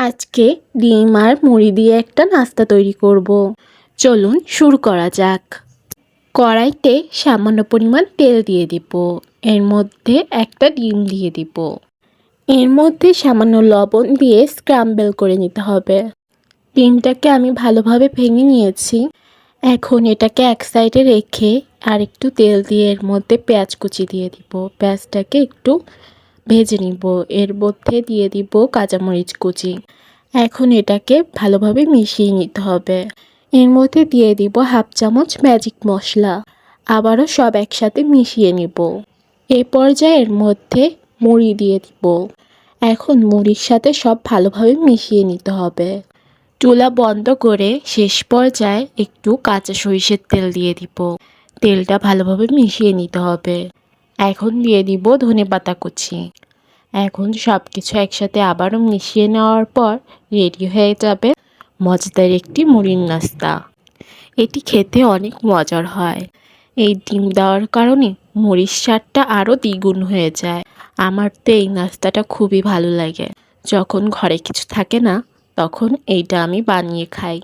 আজকে ডিম আর মুড়ি দিয়ে একটা নাস্তা তৈরি করব। চলুন শুরু করা যাক। কড়াইতে সামান্য পরিমাণ তেল দিয়ে দিব। এর মধ্যে একটা ডিম দিয়ে দিব। এর মধ্যে সামান্য লবণ দিয়ে স্ক্রাম্বেল করে নিতে হবে। ডিমটাকে আমি ভালোভাবে ভেঙে নিয়েছি। এখন এটাকে এক সাইডে রেখে আর একটু তেল দিয়ে এর মধ্যে পেঁয়াজ কুচি দিয়ে দিব। পেঁয়াজটাকে একটু ভেজে নিব। এর মধ্যে দিয়ে দিব কাঁচামরিচ কুচি। এখন এটাকে ভালোভাবে মিশিয়ে নিতে হবে। এর মধ্যে দিয়ে দিব হাফ চামচ ম্যাজিক মশলা। আবারও সব একসাথে মিশিয়ে নিব। এই পর্যায়ে এর মধ্যে মুড়ি দিয়ে দিব। এখন মুড়ির সাথে সব ভালোভাবে মিশিয়ে নিতে হবে। চুলা বন্ধ করে শেষ পর্যায়ে একটু কাঁচা সরিষের তেল দিয়ে দিব। তেলটা ভালোভাবে মিশিয়ে নিতে হবে। এখন দিয়ে দিব ধনে পাতা কুচি। এখন সব কিছু একসাথে আবারও মিশিয়ে নেওয়ার পর রেডি হয়ে যাবে মজাদার একটি মুড়ির নাস্তা। এটি খেতে অনেক মজার হয়। এই ডিম দেওয়ার কারণে মুড়ির স্বাদটা আরও দ্বিগুণ হয়ে যায়। আমার তো এই নাস্তাটা খুবই ভালো লাগে। যখন ঘরে কিছু থাকে না, তখন এইটা আমি বানিয়ে খাই।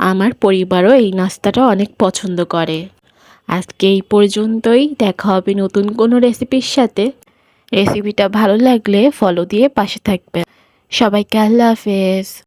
আমার পরিবারও এই নাস্তাটা অনেক পছন্দ করে। আজকে এই পর্যন্তই। দেখা হবে নতুন কোনো রেসিপির সাথে। রেসিপিটা ভালো লাগলে ফলো দিয়ে পাশে থাকবেন। সবাইকে আল্লাহ হাফেজ।